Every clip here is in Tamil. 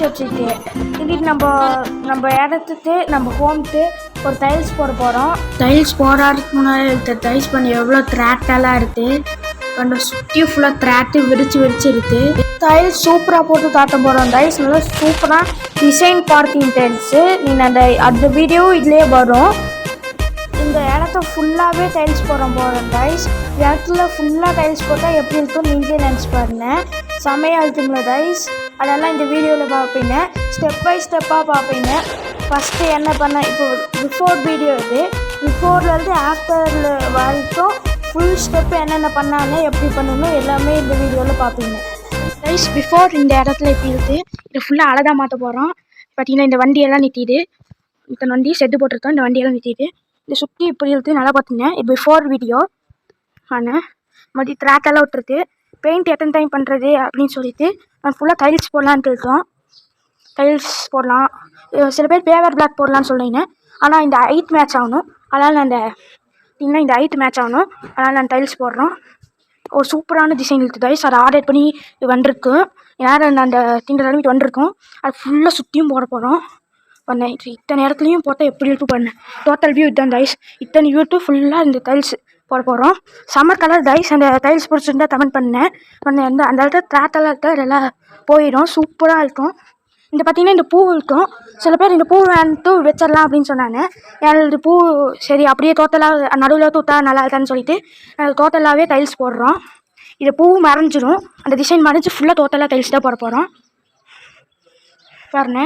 ஏச் வச்சுட்டு இன்னைக்கு நம்ம நம்ம இடத்துக்கு நம்ம ஹோம்க்கு ஒரு டைல்ஸ் போட போகிறோம் டைல்ஸ் போடுறதுக்கு முன்னாடி இந்த டைல்ஸ் பண்ணி எவ்வளோ த்ராட்டெல்லாம் இருக்குது கொஞ்சம் சுற்றி ஃபுல்லாக த்ராட்டு விரிச்சு விரிச்சு இருக்கு. டைல்ஸ் சூப்பராக போட்டு காட்ட போகிறோம் டைல்ஸ் நல்லா சூப்பராக டிசைன் பார்க்கிங் டைல்ஸு நீங்கள் அந்த அந்த வீடியோ இதுலேயே வரும். இந்த இடத்த ஃபுல்லாகவே டைல்ஸ் போட போகிறோம் டைல்ஸ் இடத்துல ஃபுல்லாக டைல்ஸ் போட்டால் எப்படி இருக்கும் நீங்களே நினச்சி பாருங்க. செமையாக இருக்குங்களா டைல்ஸ் அதெல்லாம் இந்த வீடியோவில் பார்ப்பீங்க ஸ்டெப் பை ஸ்டெப்பாக பார்ப்பீங்க ஃபஸ்ட்டு என்ன பண்ண இப்போ பிஃபோர் வீடியோ இது பிஃபோர்லேருந்து ஆஃப்டரில் வரைக்கும் ஃபுல் ஸ்டெப் என்னென்ன பண்ணாங்க எப்படி பண்ணணும் எல்லாமே இந்த வீடியோவில் பார்ப்பீங்க டைஸ் பிஃபோர் இந்த இடத்துல எப்படி இருக்குது இதை ஃபுல்லாக அழகாக மாற்ற போகிறோம் பார்த்தீங்கன்னா இந்த வண்டியெல்லாம் நிற்கிது இத்தனை வண்டி செட்டு போட்டிருக்கோம் இந்த வண்டியெல்லாம் நிறுத்திட்டு இதை சுற்றி இப்படி இருக்குது நல்லா பார்த்துங்க இது பிஃபோர் வீடியோ ஆனால் மறுபடி ட்ராக்கெல்லாம் விட்டுருக்கு. பெயிண்ட் எத்தனை டைம் பண்ணுறது அப்படின்னு சொல்லிட்டு நான் ஃபுல்லாக டைல்ஸ் போடலான்ட்டு இருக்கோம் டைல்ஸ் போடலாம். சில பேர் பேவர் பிளாக் போடலான்னு சொன்னீங்க ஆனால் இந்த ஹைட் மேட்ச் ஆகணும். அதனால் நான் இந்த இன்னும் இந்த ஹைட் மேட்ச் ஆகணும். அதனால் நான் டைல்ஸ் போடுறோம். ஒரு சூப்பரான டிசைன் இருக்குது டைல்ஸ் அதை ஆர்டர் பண்ணி வந்திருக்கு. யாரும் அந்த திங்க கிளம்பிட்டு வந்திருக்கோம். அது ஃபுல்லாக சுற்றியும் போட போகிறோம் பண்ணேன். இத்தனை இடத்துலையும் போட்டால் எப்படி இருக்கும் பண்ணேன். டோட்டல் வியூ இதுதான் டைஸ் இத்தனை வியூட்டு ஃபுல்லாக இந்த டைல்ஸ் போட போகிறோம் சம்மர் கலர் டைஸ் அந்த டைல்ஸ் uh, பிடிச்சிருந்தா கமெண்ட் பண்ணேன் பண்ண அந்த அந்த இடத்துல த்ராட்டெல்லாம் இருக்கா போயிடும் சூப்பராக இருக்கும். இந்த பார்த்தீங்கன்னா இந்த பூ இருக்கும். சில பேர் இந்த பூ வேணுட்டு வச்சிடலாம் அப்படின்னு சொன்னாங்க. எனக்கு பூ சரி அப்படியே தோட்டலாக நடுவில் தூத்தா நல்லா இருக்கான்னு சொல்லிட்டு தோட்டலாகவே டைல்ஸ் போடுறோம். இது பூ மறைஞ்சிரும். அந்த டிசைன் மறைஞ்சு ஃபுல்லாக தோட்டலாக டைல்ஸ் தான் போட போகிறோம் பாருங்க.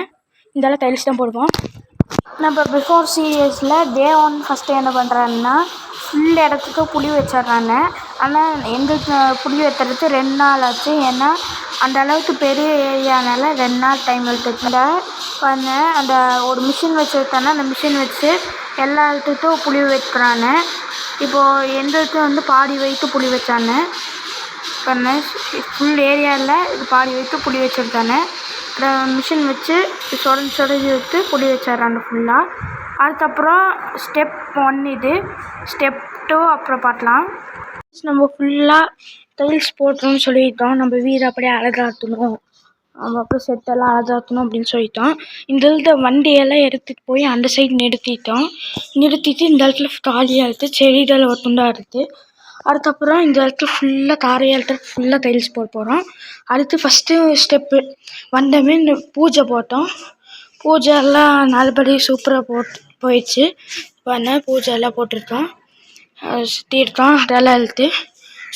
இதெல்லாம் டைல்ஸ் தான் போடுவோம். நம்ம பிஃபோர் சீரியஸில் டே ஒன் ஃபஸ்ட்டு என்ன பண்ணுறேன்னா ஃபுல் இடத்துக்கு புளி வச்சிட்றாங்க. ஆனால் எங்களுக்கு புளி வைக்கிறதுக்கு ரெண்டு நாள் ஆச்சு. ஏன்னா அந்த அளவுக்கு பெரிய ஏரியானால ரெண்டு நாள் டைம் எடுத்துக்கிட்ட பண்ணேன் அந்த ஒரு மிஷின் வச்சுருக்காங்க. அந்த மிஷின் வச்சு எல்லா இடத்துக்கும் புளி வைக்கிறாங்க. இப்போது எங்களுக்கு வந்து பாதி வயிற்று புளி வச்சாங்க. பண்ண ஃபுல் ஏரியாவில் இது பாதி வைத்து புளி வச்சுருக்காங்க. மிஷின் வச்சு சொரஞ்சி சொரஞ்சி விட்டு புளி வச்சிடுறாங்க ஃபுல்லாக அதுக்கப்புறம் ஸ்டெப் ஒன் இது. ஸ்டெப் டூ அப்புறம் பார்க்கலாம். நம்ம ஃபுல்லாக டைல்ஸ் போட்டோம்னு சொல்லிட்டோம். நம்ம வீடு அப்படியே அழகாட்டணும் நம்ம அப்புறம் செட்டெல்லாம் அழகாத்தணும் அப்படின்னு சொல்லிட்டோம். இந்த இடத்துல வண்டியெல்லாம் எடுத்துகிட்டு போய் அந்த சைடு நிறுத்திட்டோம். நிறுத்திட்டு இந்த இடத்துல காலியாக இருக்குது செடிகள் ஒரு துண்டாக இருக்குது அதுக்கப்புறம் இந்த இடத்துல ஃபுல்லாக தாரையாக இடத்துல ஃபுல்லாக டைல்ஸ் போட போகிறோம் அடுத்து ஃபஸ்ட்டு ஸ்டெப்பு வந்தமே இந்த பூஜை போட்டோம். பூஜை எல்லாம் நல்லபடி சூப்பராக போட் போயிடுச்சு. பண்ண பூஜை எல்லாம் போட்டிருக்கோம். அஹ் சுற்றிருக்கோம் அதெல்லாம் இழுத்து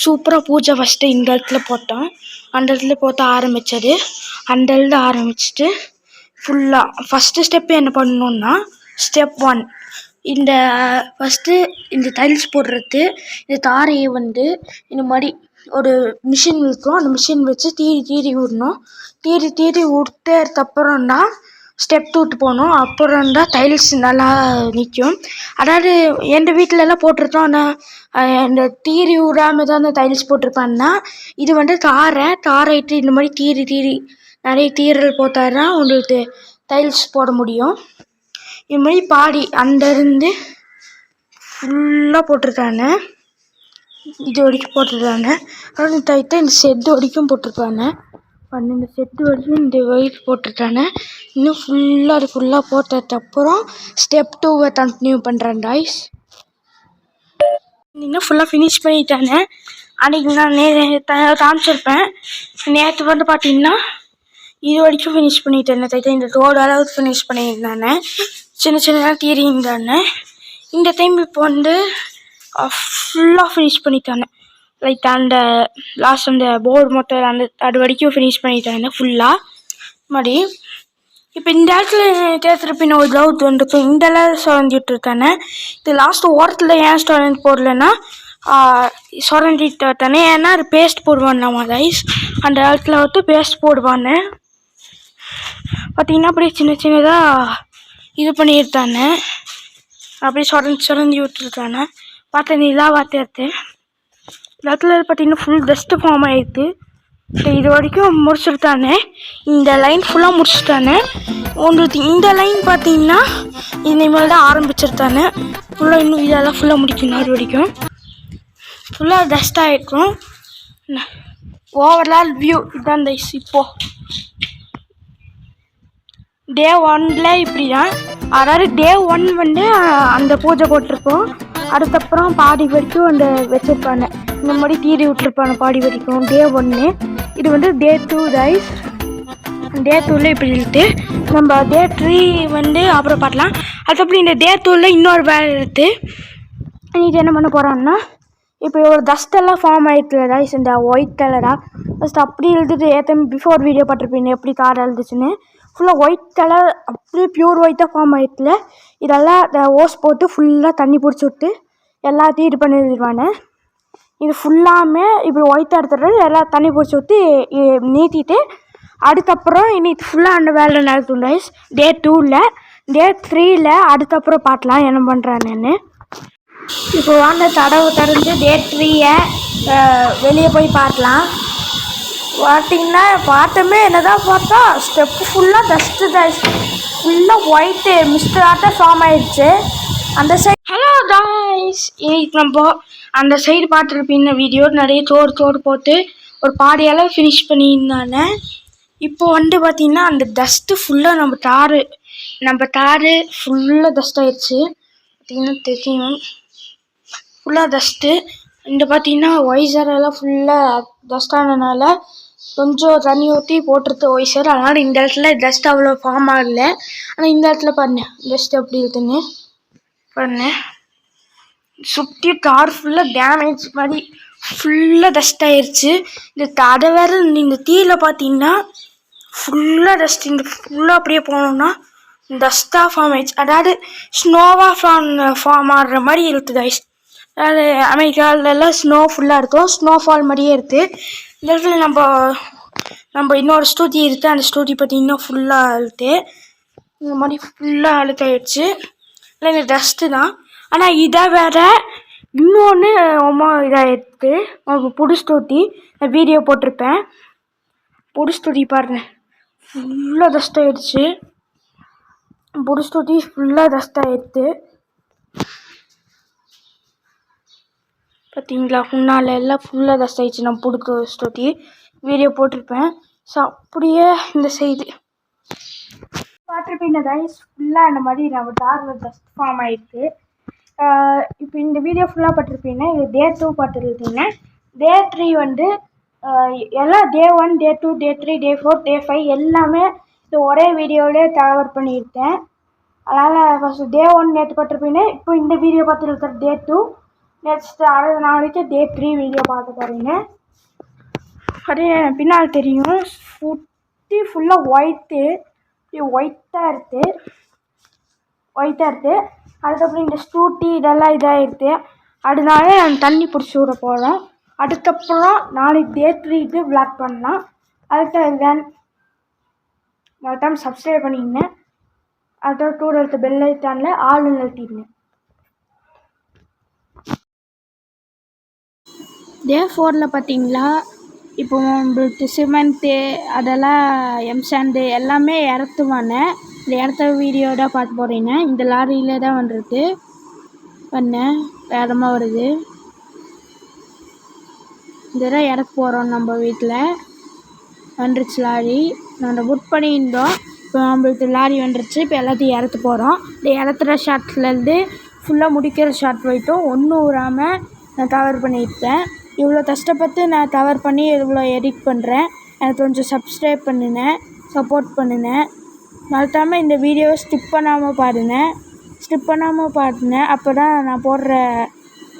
சூப்பராக பூஜை ஃபஸ்ட்டு இந்த இடத்துல போட்டோம். அந்த இடத்துல போட்டு ஆரம்பித்தது அந்த இடத்துல ஆரம்பிச்சுட்டு ஃபுல்லாக ஃபஸ்ட்டு ஸ்டெப்பு என்ன பண்ணணுன்னா ஸ்டெப் ஒன் இந்த ஃபஸ்ட்டு இந்த டைல்ஸ் போடுறது. இந்த தாரையை வந்து இந்த மாதிரி ஒரு மிஷின் இருக்கும். அந்த மிஷின் வச்சு தீரி தீரி விடணும் தீரி தீரி விட்டதுக்கப்புறம் தான் ஸ்டெப் விட்டு போகணும். அப்புறம் தான் டைல்ஸ் நல்லா நிற்கும் அதாவது எங்கள் வீட்டிலலாம் போட்டிருக்கோம் ஆனால் இந்த தீரி விடாமல் தான் அந்த டைல்ஸ் போட்டிருப்பாங்கன்னா இது வந்து தாரை தாரைட்டு இந்த மாதிரி தீரி தீரி நிறைய தீரல் போட்டால் தான் உங்களுக்கு டைல்ஸ் போட முடியும். இது மாதிரி பாடி அந்த இருந்து ஃபுல்லாக போட்டிருக்காங்க. இது வரைக்கும் போட்டிருக்காங்க. அப்புறம் தைத்த இந்த செட்டு வரைக்கும் போட்டிருக்காங்க பன்னெண்டு செட்டு வரைக்கும் இந்த வயிற்று போட்டிருக்காங்க. இன்னும் ஃபுல்லாக அது ஃபுல்லாக போட்டதுக்கப்புறம் ஸ்டெப் டூவை கண்டினியூ பண்ணுறேன் டாய்ஸ் இன்னும் ஃபுல்லாக ஃபினிஷ் பண்ணிட்டாங்க அன்றைக்கி நான் நே காமிச்சிருப்பேன். நேற்று வந்து பார்த்தீங்கன்னா இது வரைக்கும் ஃபினிஷ் பண்ணிட்டேன் தைத்த இந்த ரோடு அளவுக்கு ஃபினிஷ் பண்ணியிருந்தானே. சின்ன சின்னதாக தீரியிருந்தானே இந்த டைம் இப்போ வந்து ஃபுல்லாக ஃபினிஷ் பண்ணிட்டானே. லைக் அந்த லாஸ்ட் அந்த போர்டு மொத்தம் அந்த அது வரைக்கும் ஃபினிஷ் பண்ணிட்டானே ஃபுல்லாக மறுபடியும் இப்போ இந்த இடத்துல தேர்த்துட்டு பின்ன ஒரு டவுட் வந்துருக்கும் இந்த இடத்துல சுரண்டிட்டு இருக்கானே. இது லாஸ்ட் ஓரத்தில் ஏன் சுரண்டி போடலன்னா சுரண்டிட்டு தானே ஏன்னா அது பேஸ்ட் போடுவான் நம்ம ரைஸ் அந்த இடத்துல வந்து பேஸ்ட் போடுவானே. பார்த்தீங்கன்னா அப்படியே சின்ன சின்னதாக இது பண்ணியிருத்தானே அப்படியே சுரண்டி சுரண்டி விட்டுருக்கானே. பார்த்த நிலா பார்த்து இந்த இடத்துல பார்த்தீங்கன்னா ஃபுல் டஸ்ட்டு ஃபார்ம் ஆயிருக்கு. இது வரைக்கும் முடிச்சுட்டானே இந்த லைன் ஃபுல்லாக முடிச்சுட்டானே. உங்களுக்கு இந்த லைன் பார்த்தீங்கன்னா இனிமேல் தான் ஆரம்பிச்சிருத்தானே ஃபுல்லாக இன்னும் இதெல்லாம் ஃபுல்லாக முடிக்கணும் அது வரைக்கும். ஃபுல்லாக டஸ்ட் ஆகிருக்கும் ஓவரால் வியூ இதான் இந்த இப்போ. டே ஒன்ல இப்படி தான் அதாவது டே ஒன் வந்து அந்த பூஜை போட்டிருப்போம் அதுக்கப்புறம் பாடி வரைக்கும் அந்த வச்சிருப்பாங்க இந்த மாதிரி தீரி விட்டுருப்பாங்க பாடி வரைக்கும். டே ஒன்று இது வந்து டே டூ ரைஸ் டே டூவில் இப்படி இருக்குது நம்ம டே த்ரீ வந்து அப்புறம் பார்க்கலாம் அதுக்கப்புறம் இந்த டே டூவில் இன்னொரு வேலை இருக்குது இது என்ன பண்ண போகிறோம்னா இப்போ ஒரு டஸ்டெல்லாம் ஃபார்ம் ஆகிட்டு ரைஸ் இந்த ஒயிட் கலராக ஃபஸ்ட் அப்படி எழுதிட்டு ஏற்ற பிஃபோர் வீடியோ பார்த்துருப்பீங்க எப்படி கார் எழுதுச்சுன்னு ஃபுல்லாக ஒயிட் கலர் அப்படியே பியூர் ஒயிட்டாக ஃபார்ம் ஆகிட்டுல இதெல்லாம் ஓஸ் போட்டு ஃபுல்லாக தண்ணி பிடிச்சி விட்டு எல்லாத்தையும் இது பண்ணிடுவானே இது ஃபுல்லாமே இப்படி ஒயிட்டாக எடுத்துடுறது எல்லாம் தண்ணி பிடிச்சி ஊற்றி நீட்டிட்டு அதுக்கப்புறம் இன்னைக்கு ஃபுல்லாக அந்த வேலை நடக்கும் ரைஸ் டே டூவில் டே த்ரீயில் அதுக்கப்புறம் பார்க்கலாம் என்ன பண்ணுறான்னு இப்போ வாங்க தடவை திறந்து டே த்ரீயை வெளியே போய் பார்க்கலாம் பார்த்தீங்கன்னா பார்த்தோமே என்னதான் பார்த்தா ஸ்டெப்பு ஃபுல்லாக டஸ்ட்டு தான் ஃபுல்லாக ஒயிட்டு மிஸ்டர் ஃபார்ம் ஆயிடுச்சு. அந்த சைடு ஹலோ டாய்ஸ் இன்னைக்கு நம்ம அந்த சைடு பார்த்துருப்பீங்க வீடியோ நிறைய தோடு தோடு போட்டு ஒரு பாடியெல்லாம் ஃபினிஷ் பண்ணியிருந்தாங்க இப்போ வந்து பார்த்தீங்கன்னா அந்த டஸ்ட்டு ஃபுல்லாக நம்ம தாரு நம்ம தாரு ஃபுல்லாக டஸ்ட் ஆயிடுச்சு பார்த்தீங்கன்னா தெரியும். ஃபுல்லாக டஸ்ட்டு இந்த பார்த்தீங்கன்னா ஒய்சர் எல்லாம் ஃபுல்லாக டஸ்ட் ஆனதுனால கொஞ்சம் தண்ணி ஊற்றி போட்டுருது ஒய்சர் அதனால் இந்த இடத்துல டஸ்ட் அவ்வளோ ஃபார்ம் ஆகல. ஆனால் இந்த இடத்துல பாருங்க டஸ்ட் எப்படி இருக்குன்னு. பண்ணேன் சுற்றி கார் ஃபுல்லாக டேமேஜ் மாதிரி ஃபுல்லாக டஸ்ட் ஆயிடுச்சு இந்த அதை வேறு இந்த தீயில பார்த்தீங்கன்னா ஃபுல்லாக டஸ்ட் இந்த ஃபுல்லாக அப்படியே போனோம்னா டஸ்ட்டாக ஃபார்ம் ஆயிடுச்சு. அதாவது ஸ்னோவாக ஃபார்ம் ஃபார்ம் ஆடுற மாதிரி இருக்குது ஐஸ் அதாவது அமெரிக்காவிலலாம் ஸ்னோ ஃபுல்லாக இருக்கும். ஸ்னோஃபால் மாதிரியே இருக்குது இந்த இடத்துல நம்ம நம்ம இன்னொரு ஸ்டூடி இருக்குது அந்த ஸ்டூடி பார்த்தீங்கன்னா ஃபுல்லாக அழுத்து இந்த மாதிரி ஃபுல்லாக அழுத்தாயிடுச்சு இல்லை இந்த டஸ்ட்டு தான். ஆனால் இதை வேற இன்னொன்று ரொம்ப எடுத்து உங்களுக்கு புது நான் வீடியோ போட்டிருப்பேன். பிடிச்சி தூத்தி பாருங்க. ஃபுல்லாக டஸ்ட் ஆயிடுச்சு. புது ஸ்டூட்டி ஃபுல்லாக டஸ்ட் ஆயிடுது பார்த்தீங்களா முன்னால் எல்லாம் ஃபுல்லாக டஸ்ட் ஆயிடுச்சு. நான் பிடிக்க ஸ்டோட்டி வீடியோ போட்டிருப்பேன். ஸோ அப்படியே இந்த செய்தி பார்த்துருப்பீங்க கைஸ் ஃபுல்லாக இந்த மாதிரி நம்ம டாரில் டஸ்ட் ஃபார்ம் ஆகிருக்கு இப்போ இந்த வீடியோ ஃபுல்லாக பார்த்துருப்பீங்க இது டே டூ பார்த்துருக்கீங்க டே த்ரீ வந்து எல்லாம் day one day two day three day four day five எல்லாமே இது ஒரே வீடியோவிலே கவர் பண்ணியிருக்கேன். அதனால் ஃபஸ்ட்டு டே ஒன் நேற்று பார்த்துருப்பீங்க இப்போ இந்த வீடியோ பார்த்துருக்கிற டே டூ நெக்ஸ்ட் அடுத்த நாளைக்கு டே த்ரீ வீடியோ பார்க்க போகிறீங்க அதே பின்னால் தெரியும். சுற்றி ஃபுல்லாக ஒயிட்டு இப்படி ஒயிட்டாக இருக்குது ஒயிட்டாக இருக்குது அதுக்கப்புறம் இந்த ஸ்கூட்டி இதெல்லாம் இதாகிடுது அதனால நான் தண்ணி பிடிச்சி விட போகிறோம் அதுக்கப்புறம் நாளைக்கு டே த்ரீக்கு விளாக் பண்ணலாம். அதுக்கு தென் டைம் சப்ஸ்கிரைப் பண்ணிக்கங்க. அதோட கூட இருக்க பெல் ஐட்டானில் ஆள் நிறுத்திடுங்க. டே ஃபோரில் பார்த்தீங்களா இப்போ உங்களுக்கு சிமெண்ட்டு அதெல்லாம் எம்சாண்டு எல்லாமே இறத்துவான இந்த இடத்த வீடியோ தான் பார்த்து போகிறீங்க இந்த லாரியில் தான் வந்துருக்கு. பண்ணேன் வேகமாக வருது. இதெல்லாம் இறக்க போகிறோம் நம்ம வீட்டில் வந்துருச்சு லாரி. நாங்கள் புக் பண்ணியிருந்தோம். இப்போ நம்மளுக்கு லாரி வந்துருச்சு. இப்போ எல்லாத்தையும் இறத்து போகிறோம் இந்த இறத்துற ஷாட்லேருந்து ஃபுல்லாக முடிக்கிற ஷாட் போயிட்டும். ஒன்றும் விடாமல் நான் கவர் பண்ணியிருப்பேன் இவ்வளோ கஷ்டப்பட்டு நான் கவர் பண்ணி இவ்வளோ எடிட் பண்ணுறேன். எனக்கு கொஞ்சம் சப்ஸ்கிரைப் பண்ணுங்க சப்போர்ட் பண்ணுங்க. மறக்காமல் இந்த வீடியோவை ஸ்கிப் பண்ணாமல் பாருங்கள் ஸ்கிப் பண்ணாமல் பாருங்க. அப்போ தான் நான் போடுற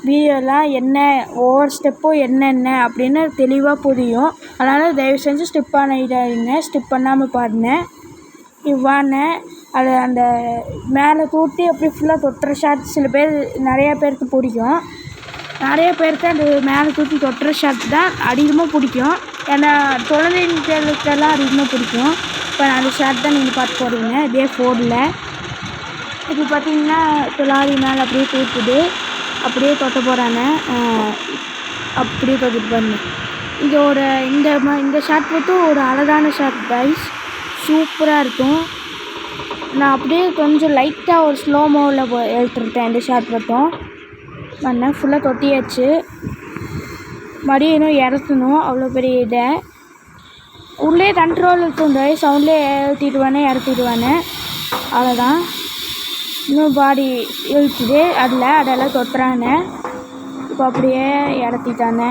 வீடியோலாம் என்ன ஒவ்வொரு ஸ்டெப்பும் என்னென்ன அப்படின்னு தெளிவாக புரியும். அதனால் தயவு செஞ்சு ஸ்டிப் பண்ணிடாதீங்க ஸ்டிப் பண்ணாமல் பாருங்க. இவ்வான அது அந்த மேலே தூட்டி அப்படி ஃபுல்லாக தொட்டுற ஷாட் சில பேர் நிறையா பேருக்கு பிடிக்கும். நிறைய பேருக்கு அந்த மேலே தூக்கி தொட்டுற ஷாட் தான் அதிகமாக பிடிக்கும். ஏன்னா குழந்தைங்களுக்கெல்லாம் அதிகமாக பிடிக்கும். இப்போ அந்த ஷாட் தான் நீங்கள் பார்த்து போடுவீங்க இதே ஃபோனில் இப்போ பார்த்தீங்கன்னா இப்போ லாரி மேலே அப்படியே தூக்குது. அப்படியே தொட்ட போகிறாங்க அப்படியே தொட்டுட்டு பாருங்க. ஒரு இந்த ம இந்த ஷாட் மட்டும் ஒரு அழகான ஷாட் கைஸ் சூப்பராக இருக்கும். நான் அப்படியே கொஞ்சம் லைட்டாக ஒரு ஸ்லோ மோவில் எடுத்துருக்கேன் இந்த ஷாட் மட்டும். பண்ணேன் ஃபுல்லாக தொட்டியாச்சு. மறுபடியும் இன்னும் இறக்கணும். அவ்வளோ பெரிய இதை. உள்ளே கண்ட்ரோல் இருக்கும் சவுண்ட்லேயே ஏற்றிடுவானே இறத்திடுவானே அவ்வளோதான். இன்னும் பாடி இழுத்துது அதில் அதெல்லாம் தொட்டுறானே. இப்போ அப்படியே இறத்திட்டானே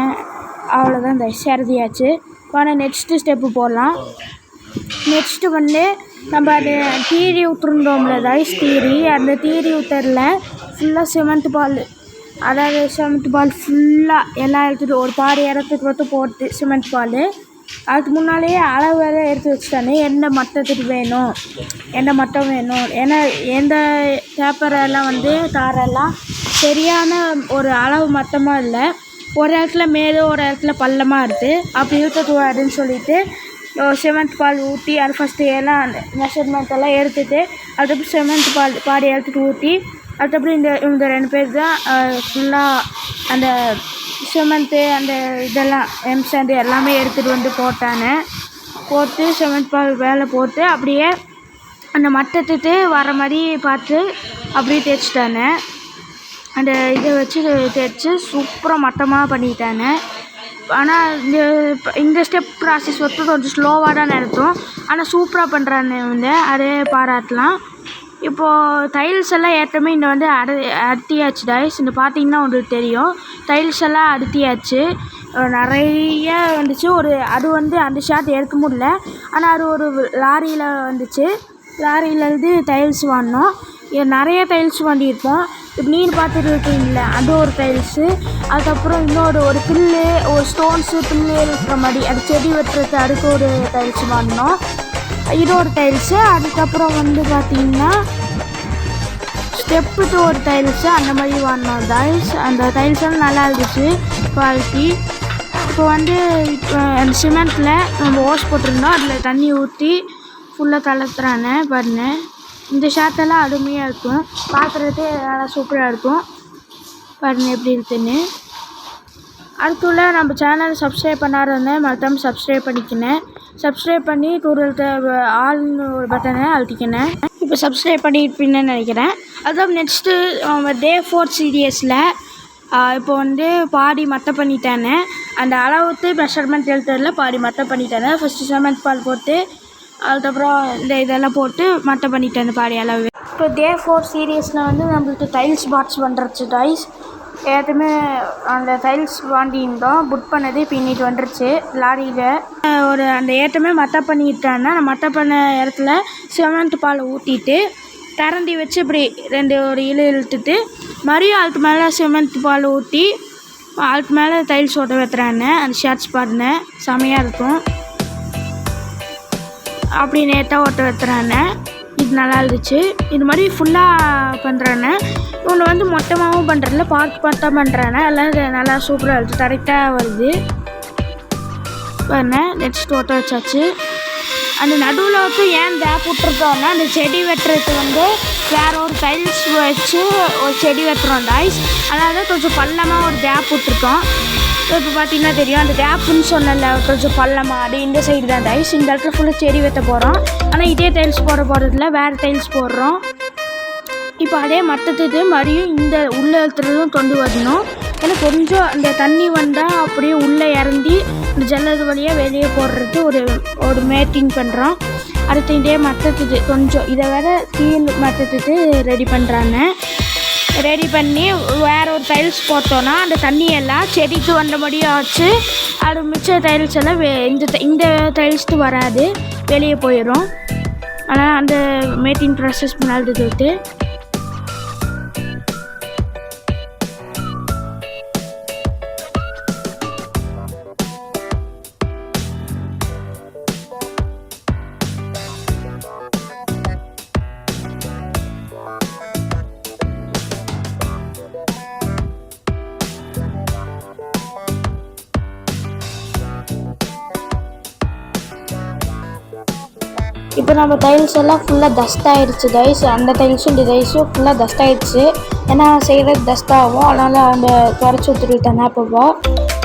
அவ்வளோதான் இந்த சரதியாச்சு ஆனால் நெக்ஸ்ட்டு ஸ்டெப்பு போடலாம். நெக்ஸ்ட்டு வந்து நம்ம அது தீரி ஊற்றுருந்தோம்ல ரைஸ் தீரி. அந்த தீரி ஊற்றுறல ஃபுல்லாக சிமெண்ட் பால் அதாவது சிமெண்ட் பால் ஃபுல்லாக எல்லாம் எடுத்துகிட்டு ஒரு பாதி இடத்துக்கு மட்டும் போட்டு சிமெண்ட் பால். அதுக்கு முன்னாலேயே அளவு வேறு எடுத்து வச்சுட்டானே. எந்த மட்டத்துக்கு வேணும். எந்த மட்டம் வேணும். ஏன்னா எந்த பேப்பரெல்லாம் வந்து தாரெல்லாம் சரியான ஒரு அளவு மட்டமாக இல்லை. ஒரு இடத்துல மேலே ஒரு இடத்துல பள்ளமாக இருக்குது அப்படி இருக்கக்கூடாதுன்னு சொல்லிட்டு சிமெண்ட் பால் ஊற்றி அது ஃபஸ்ட்டு எல்லாம் மெஷர்மெண்ட் எல்லாம் எடுத்துகிட்டு அதுக்கப்புறம் சிமெண்ட் பால் பாடி எடுத்துகிட்டு ஊற்றி அதுக்கப்புறம் இந்த இவங்க ரெண்டு பேர் தான் ஃபுல்லாக அந்த சிமெண்ட்டு அந்த இதெல்லாம் எம் சாண்டு எல்லாமே எடுத்துகிட்டு வந்து போட்டாங்க. போட்டு சிமெண்ட் பால் மேலே போட்டு அப்படியே அந்த மட்டத்துக்கு வர மாதிரி பார்த்து அப்படியே தேய்ச்சிட்டாங்க. அந்த இதை வச்சு தேய்ச்சி சூப்பராக மட்டமாக பண்ணிட்டாங்க. ஆனால் இந்த இந்த ஸ்டெப் ப்ராசஸ் வந்து கொஞ்சம் ஸ்லோவாக தான் நடத்தும் ஆனால் சூப்பராக பண்ணுறாங்க வந்து அதே பாராட்டலாம். இப்போது டைல்ஸ் எல்லாம் ஏற்றமே இங்கே வந்து அட அடுத்தியாச்சு டைஸ் இந்த பார்த்தீங்கன்னா உங்களுக்கு தெரியும். டைல்ஸ் எல்லாம் அடுத்தியாச்சு நிறைய வந்துச்சு. ஒரு அது வந்து அந்த ஷாட் எடுக்க முடியல. ஆனால் அது ஒரு லாரியில் வந்துச்சு. லாரியிலேருந்து டைல்ஸ் வாங்கினோம். நிறைய டைல்ஸ் வாங்கியிருப்போம். இப்போ நீர் பார்த்துட்டு இருக்கீங்களே அது ஒரு டைல்ஸு அதுக்கப்புறம் இன்னொரு ஒரு புல்லு ஒரு ஸ்டோன்ஸு புல்லு இருக்கிற மாதிரி அது செடி வெட்டுறது அதுக்கு ஒரு டைல்ஸ் வாங்கினோம். இது ஒரு டைல்ஸு அதுக்கப்புறம் வந்து பார்த்தீங்கன்னா ஸ்டெப்பு ஒரு டைல்ஸு அந்த மாதிரி வாங்கினோம். டைல்ஸ் அந்த டைல்ஸ் எல்லாம் நல்லா இருந்துச்சு குவாலிட்டி இப்போ வந்து இப்போ அந்த சிமெண்ட்டில் நம்ம ஓஸ் போட்டிருந்தோம். அதில் தண்ணி ஊற்றி ஃபுல்லாக கலத்துறானே பாருங்க. இந்த ஷாட்டெல்லாம் அருமையாக இருக்கும். பார்க்குறதே நல்லா சூப்பராக இருக்கும். பாருங்க எப்படி இருக்குன்னு. அடுத்துள்ள நம்ம சேனல் சப்ஸ்கிரைப் பண்ணாதவங்க மறக்காம சப்ஸ்கிரைப் பண்ணிக்கினேன் சப்ஸ்கிரைப் பண்ணி தூரத்தை ஆள்னு ஒரு பட்டனை அழுத்திக்கினேன் இப்போ சப்ஸ்கிரைப் பண்ணியிருப்பீங்கன்னு நினைக்கிறேன். அதுதான் நெக்ஸ்ட்டு டே ஃபோர் சீரியஸில் இப்போ வந்து பாடி மத்த பண்ணிட்டானே. அந்த அளவுக்கு மெஷர்மெண்ட் எழுத்துறதுல பாடி மத்த பண்ணிட்டானே. ஃபஸ்ட்டு செமெண்ட் பால் போட்டு அதுக்கப்புறம் இந்த இதெல்லாம் போட்டு மற்ற பண்ணிட்டேன் பாடி அளவு. இப்போ டே ஃபோர் சீரியஸில் வந்து நம்மளுக்கு டைல்ஸ் பாக்ஸ் பண்ணுறச்சு டைல்ஸ் ஏற்கனவே அந்த டைல்ஸ் வாங்கியிருந்தோம். புக் பண்ணது இப்போ இன்னைக்கு வந்துருச்சு. லாரியில். ஒரு அந்த ஏற்றமே மத்த பண்ணிக்கிட்டான்னா அந்த பண்ண இடத்துல சிமெண்ட் பால் ஊற்றிட்டு கரண்டி வச்சு இப்படி ரெண்டு ஒரு இழு இழுத்துட்டு மறுபடியும் அதுக்கு மேலே சிமெண்ட் பால் ஊற்றி அதுக்கு மேலே டைல்ஸ் ஓட்ட வைத்துறானே அந்த ஷர்ட்ஸ் பாடினேன் செமையாக இருக்கும். அப்படி நேட்டாக ஓட்ட வைத்துறானே இது நல்லா இருந்துச்சு இது மாதிரி ஃபுல்லாக பண்ணுறானே இவனை வந்து மொத்தமாகவும் பண்ணுறதில்ல பார்த்து பார்த்தா பண்ணுறானே எல்லாம் இது நல்லா சூப்பராக இருக்குது கரெக்டாக வருது. பாருங்க நெக்ஸ்ட் ஓட்ட வச்சாச்சு. அந்த நடுவில் வந்து ஏன் தேப் விட்ருக்கோன்னா அந்த செடி வெட்டுறதுக்கு வந்து வேறு ஒரு டைல்ஸ் வச்சு ஒரு செடி வெட்டுறோம் டாய்ஸ் அதாவது கொஞ்சம் பள்ளமாக ஒரு தேப் விட்டுருக்கோம். இப்போ பார்த்தீங்கன்னா தெரியும் அந்த கேப்புன்னு சொன்னல கொஞ்சம் பள்ளமாக அது இந்த சைடு தான். டைஸ் இந்த இடத்துல ஃபுல்லாக செடி வைத்த போகிறோம் ஆனால் இதே டைல்ஸ் போட போகிறதில்ல வேறு டைல்ஸ் போடுறோம். இப்போ அதே மற்றத்துக்கு மறுபடியும் இந்த உள்ளே இருக்கிறதும் கொண்டு வரணும். ஏன்னா கொஞ்சம் அந்த தண்ணி வந்தால் அப்படியே உள்ளே இறங்கி இந்த ஜல்லது வழியாக வெளியே போடுறது ஒரு ஒரு மேட்டிங் பண்ணுறோம் அடுத்து இதே மற்றத்துக்கு கொஞ்சம் இதை வேறு கீழ் மற்றத்துக்கு ரெடி பண்ணுறாங்க ரெடி பண்ணி வேற ஒரு டைல்ஸ் போட்டோன்னா அந்த தண்ணியெல்லாம் செடிக்கு வந்தபடியும் ஆச்சு. அது மிச்ச டைல்ஸ் எல்லாம் இந்த இந்த டைல்ஸ்க்கு வராது. வெளியே போயிடும் ஆனால் அந்த மேட்டிங் ப்ராசஸ் நடந்துட்டு தொட்டு நம்ம டைல்ஸ் எல்லாம் ஃபுல்லாக டஸ்ட் டைஸ் அந்த டைல்ஸும் இந்த டைல்ஸும் ஃபுல்லாக டஸ்ட் ஏன்னா செய்கிறது டஸ்ட் ஆகும். அதனால் அந்த துடைச்சி ஊற்றிருக்கேன் அப்பப்போ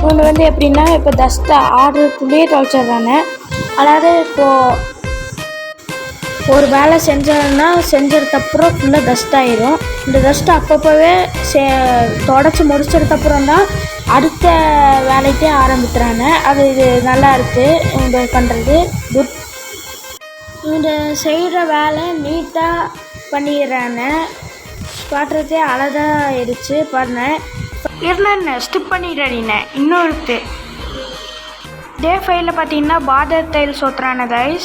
ஒன்று வந்து எப்படின்னா இப்போ டஸ்ட்டை ஆடுறதுக்குள்ளேயே துவைச்சிட்றாங்க அதாவது இப்போது ஒரு வேலை செஞ்சோன்னா செஞ்சதுக்கப்புறம் ஃபுல்லாக டஸ்ட் ஆயிரும். இந்த டஸ்ட்டு அப்பப்போவே சே தொடச்சி முடிச்சதுக்கப்புறம் தான் அடுத்த வேலைக்கே ஆரம்பிக்கிறாங்க. அது இது நல்லா இருக்குது இந்த பண்ணுறது குட் இவங்க செய்கிற வேலை நீட்டாக பண்ணிடுறாங்க. பார்க்குறதே அழகாக ஆயிடுச்சு பாருங்க. இருந்தேன் ஸ்டிப் பண்ணிடுறீங்க இன்னொருத்து. டே ஃபைவ்ல பார்த்தீங்கன்னா பார்டர் டைல் சொத்துறாங்க கைஸ்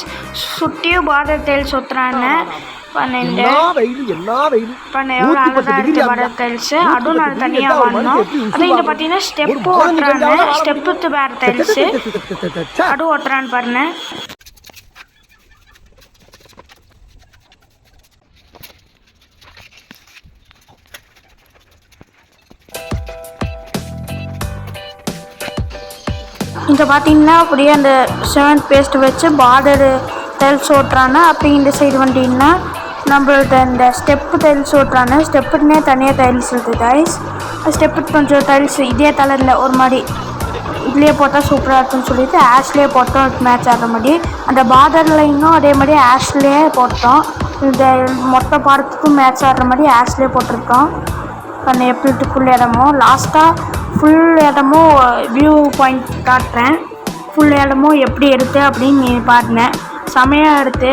சுற்றியும் பார்டர் டைல் சொத்துறாங்க பன்னெண்டு பண்ண எவ்வளோ அழகாக இருக்குது. பார்டர் டைல்ஸு அதுவும் நான் தனியாக வாங்கினோம் மனுஷன் எப்படி அது இங்கே? பார்த்தீங்கன்னா ஸ்டெப்பு ஓட்டுறாங்க கஞ்சால ஸ்டெப்பு வேறு டைல்ஸு. அதுவும் ஓட்டுறான்னு பாருங்க. இங்கே பார்த்தீங்கன்னா அப்படியே அந்த செவன்த் பேஸ்ட் வச்சு பார்டரு டைல்ஸ் ஓட்டுறானா அப்படி இந்த சைடு வந்தீங்கன்னா நம்மளோட இந்த ஸ்டெப்பு டைல்ஸ் ஓட்டுறாங்க ஸ்டெப்புன்னே தனியாக டைல்ஸ் இருக்குது டைல்ஸ் ஸ்டெப்பு கொஞ்சம் டைல்ஸ் இதே தலரில் ஒரு மாதிரி இதுலேயே போட்டால் சூப்பராக இருக்கும்னு சொல்லிட்டு ஆஷ்லேயே போட்டோம் மேட்ச் ஆகிற மாதிரி. அந்த பார்டர் லைனும் அதே மாதிரி ஆஷ்லேயே போட்டோம். இந்த மொத்த பாடத்துக்கும் மேட்ச் ஆடுற மாதிரி ஆஷ்லேயே போட்டிருக்கோம். அந்த எப்படி ஃபுல் இடமும் லாஸ்ட்டாக ஃபுல் இடமும் வியூ பாயிண்ட் காட்டுறேன். ஃபுல் இடமும் எப்படி எடுத்து அப்படின்னு நீ செமையாக எடுத்து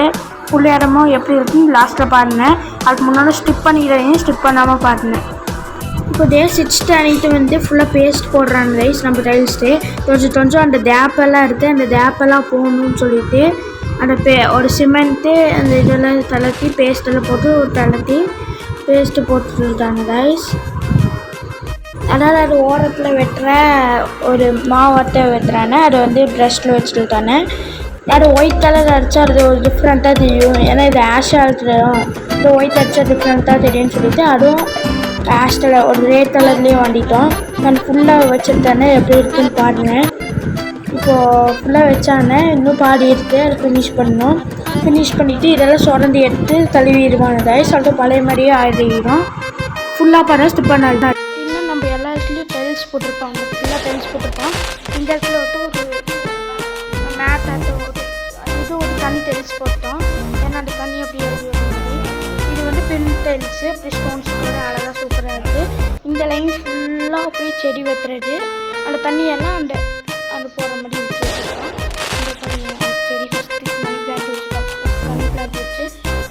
ஃபுல் இடமும் எப்படி இருக்குன்னு லாஸ்ட்டில் பாருங்க. அதுக்கு முன்னால் ஸ்டிப் பண்ணிக்கிறதையும் ஸ்டிப் பண்ணாமல் பாருங்க. இப்போ டே சிக்ஸ்த் அன்னைக்கு வந்து ஃபுல்லாக பேஸ்ட் போடுறாங்க ரைஸ் நம்ம டைல்ஸ்ட்டு கொஞ்சம் கொஞ்சம் அந்த டேப்பெல்லாம் இருக்குது அந்த டேப்பெல்லாம் போகணும்னு சொல்லிட்டு அந்த பே ஒரு சிமெண்ட்டு அந்த இதெல்லாம் தளர்த்தி பேஸ்ட்டெல்லாம் போட்டு ஒரு தளர்த்தி பேஸ்ட்டு போட்டுருக்காங்க ரைஸ் அதாவது அது ஓரத்தில் வெட்டுற ஒரு மாவட்டை வெட்டுறானே அது வந்து ப்ரெஷ்ஷில் வச்சுருக்கானே அது ஒயிட் கலர் அடித்தா அது ஒரு டிஃப்ரெண்ட்டாக தெரியும். ஏன்னா இது ஆஷாக தெரியும் இது ஒயிட் அடித்தா டிஃப்ரெண்ட்டாக தெரியும்னு சொல்லிட்டு அதுவும் ஆஷில் ஒரு ரேட் கலர்லேயும் வாங்கிட்டோம் நான் ஃபுல்லாக வச்சுருக்கானே எப்படி இருக்குன்னு பாருங்கள் இப்போது ஃபுல்லாக வச்சானே இன்னும் பாதி எடுத்து அதை ஃபினிஷ் பண்ணணும். ஃபினிஷ் பண்ணிவிட்டு இதெல்லாம் சுரண்டி எடுத்து கழுவிடுவான் அதை சொல்லிட்டு பழைய மாதிரியே ஆயிடும் ஃபுல்லாக பண்ண ஸ்டிப் பண்ணால் டைல்ஸ் போட்டிருப்போம் ஃபுல்லாக டைல்ஸ் போட்டிருப்பான் இந்த இடத்துல வந்து ஒரு மேட் அந்த ஒரு இது ஒரு தனி டைல்ஸ் போட்டோம். ஏன்னா அந்த தண்ணி அப்படியே இது வந்து பென் டைல்ஸு அப்படி ஸ்டோன்ஸ் கூட அழகாக சூப்பராக இருக்குது இந்த லைன் ஃபுல்லாக அப்படியே செடி வெட்டுறது. அந்த தண்ணியெல்லாம் அந்த அது போகிற மாதிரி வச்சுருக்கோம் இந்த அந்த செடி first money plant money plant வச்சு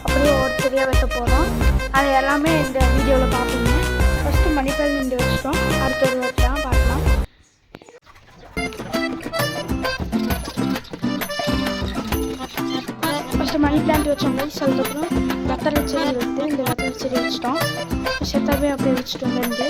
அப்படியே ஒரு செடியாக வெட்ட போகிறோம் அது எல்லாமே இந்த வீடியோவில் பார்ப்பீங்க ஃபஸ்ட்டு மணி பிளான்ட் இங்கே வச்சுட்டோம். அடுத்தது வச்சோம் கைஸ் அதுக்கப்புறம் வெத்தலை செடி வந்து இந்த வெத்தலை செடி வச்சிட்டோம் செத்தாவே அப்படியே வச்சுட்டோம் ரெண்டு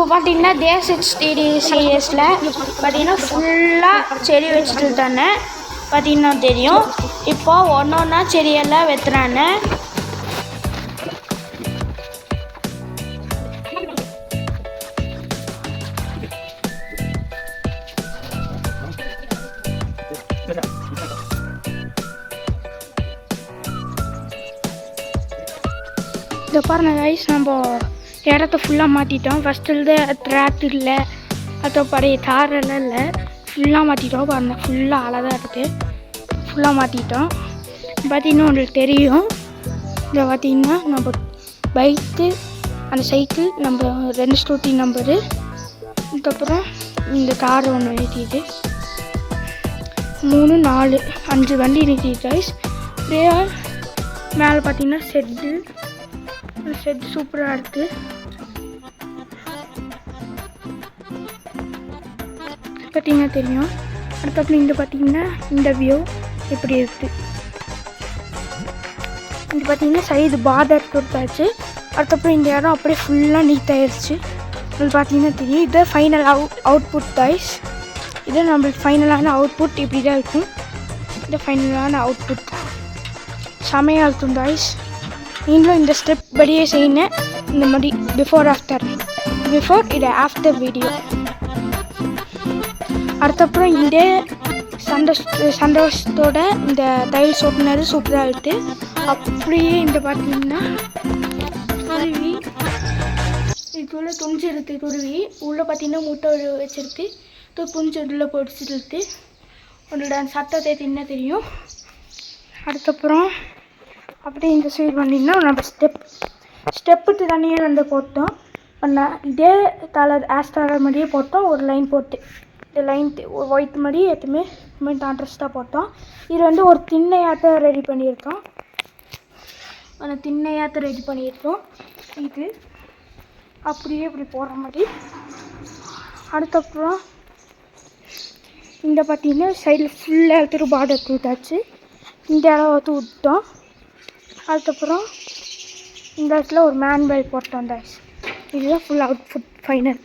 இப்போ பார்த்தீங்கன்னா டே டிடி சீரியஸில் பார்த்தீங்கன்னா ஃபுல்லாக செடி வச்சுட்டு தானே பார்த்தீங்கன்னா தெரியும். இப்போ ஒன்று ஒன்றா செடியெல்லாம் வெத்துறானே இதை பாருங்க கைஸ் நம்ம இடத்த ஃபுல்லாக மாற்றிட்டோம் ஃபஸ்ட்டு ட்ராக் இல்லை. மற்றபடி தாரெல்லாம் இல்லை. ஃபுல்லாக மாற்றிட்டோம் பாருங்க. ஃபுல்லாக அழகாக இருக்குது ஃபுல்லாக மாற்றிட்டோம் பார்த்தீங்கன்னா உங்களுக்கு தெரியும். இதை பார்த்தீங்கன்னா நம்ம பைக்கு அந்த சைக்கிள் நம்ம ரெண்டு ஸ்கூட்டி நம்பரு அதுக்கப்புறம் இந்த கார் ஒன்று நிறுத்திட்டு. மூணு நாலு அஞ்சு வண்டி நிறுத்திட்டு கைஸ் அப்படியே மேலே பார்த்தீங்கன்னா செட்டு செட் சூப்பராக இருக்குது பார்த்தீங்கன்னா தெரியும் அதுக்கப்புறம் இந்த பார்த்தீங்கன்னா இந்த வியூ இப்படி இருக்குது இங்கே பார்த்தீங்கன்னா சைடு பார்டர் கொடுத்தாச்சு அதுக்கப்புறம் இந்த இடம் அப்படியே ஃபுல்லாக நீட் ஆயிடுச்சு பார்த்தீங்கன்னா தெரியும் இதுதான் ஃபைனல் அவுட் அவுட்புட் டாய்ஸ் இது நம்மளுக்கு ஃபைனலான அவுட்புட் இப்படி தான் இருக்கும் இது ஃபைனலான அவுட்புட் செமையாக இருக்கும் டாய்ஸ் நீங்களும் இந்த ஸ்டெப் படியே செய்யணும் இந்த மாதிரி பிஃபோர் ஆஃப்டர் பிஃபோர் இது ஆஃப்டர் வீடியோ அதுக்கப்புறம் இதே சந்தோஷ சந்தோஷத்தோட இந்த தையல் ஓட்டுனது சூப்பராக இருக்குது அப்படியே இந்த பார்த்தீங்கன்னா குருவி இதுக்குள்ளே துணிச்சு எடுத்து துருவி உள்ளே பார்த்தீங்கன்னா முட்டை வச்சிருக்கு. தூ துணிச்சு உள்ளே பொடிச்சிருக்கு உன்னோட அந்த சத்தத்தை தின்ன தெரியும். அதுக்கப்புறம் அப்படியே இந்த சைடு பண்ணிங்கன்னா நம்ம ஸ்டெப் ஸ்டெப்புக்கு தனியாக வந்து போட்டோம். பண்ண இதே தலை ஆஸ்டார மாதிரியே போட்டோம். ஒரு லைன் போட்டு இந்த லைன் ஒயிட் மாதிரி எதுவுமே இதுமாதிரி கான்ட்ராஸ்ட்டாக போட்டோம். இது வந்து ஒரு திண்ணையாட்ட ரெடி பண்ணியிருக்கோம். அந்த திண்ணையாத்த ரெடி பண்ணியிருக்கோம். இது அப்படியே இப்படி போடுற மாதிரி. அதுக்கப்புறம் இந்த பார்த்தீங்கன்னா சைடில் ஃபுல்லாக எடுத்துகிட்டு பார்டர் எடுத்து இந்த இடம் விட்டோம். அதுக்கப்புறம் இந்த இடத்துல ஒரு மேன் பெல் போட்டோம் அந்த இதுதான் ஃபுல் அவுட்ஃபுட் ஃபைனல்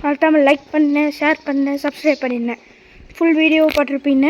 மறக்காமல் லைக் பண்ணேன் ஷேர் பண்ணேன் சப்ஸ்கிரைப் பண்ணியிருந்தேன் ஃபுல் வீடியோ போட்டிருப்பீங்க